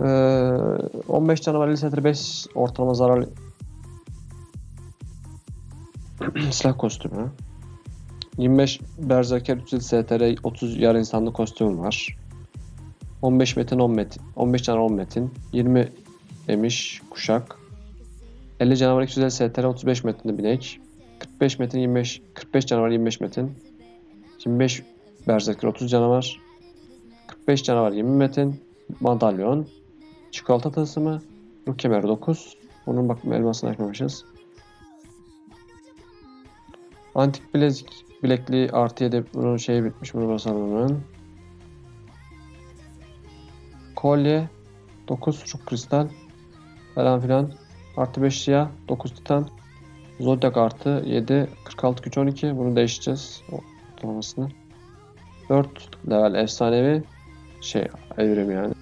Ee, 15 canavar 50 setri 5 ortalama zarar silah kostümü. 25 Berserker 350 STR 30 yarı insanlı kostümü var. 15 metin 10 metin. 15 canavar 10 metin. 20 demiş kuşak. 50 canavar 250 STR 35 metinli binek. 45 metin 25 45 canavar 25 metin. 25 Berserker 30 canavar. 45 canavar 20 metin. Madalyon. Çikolata tılsımı. Ruh kemeri 9. Bunun bak elmasını açmamışız. Antik bilezik bilekliği artı 7 bunun şeyi bitmiş bunu basalım. Kolye 9 ruh kristal falan filan. Artı 5 siyah 9 titan. Zodiac artı 7 46 güç 12 bunu değiştireceğiz ortalamasını. 4 level efsanevi şey evrim yani.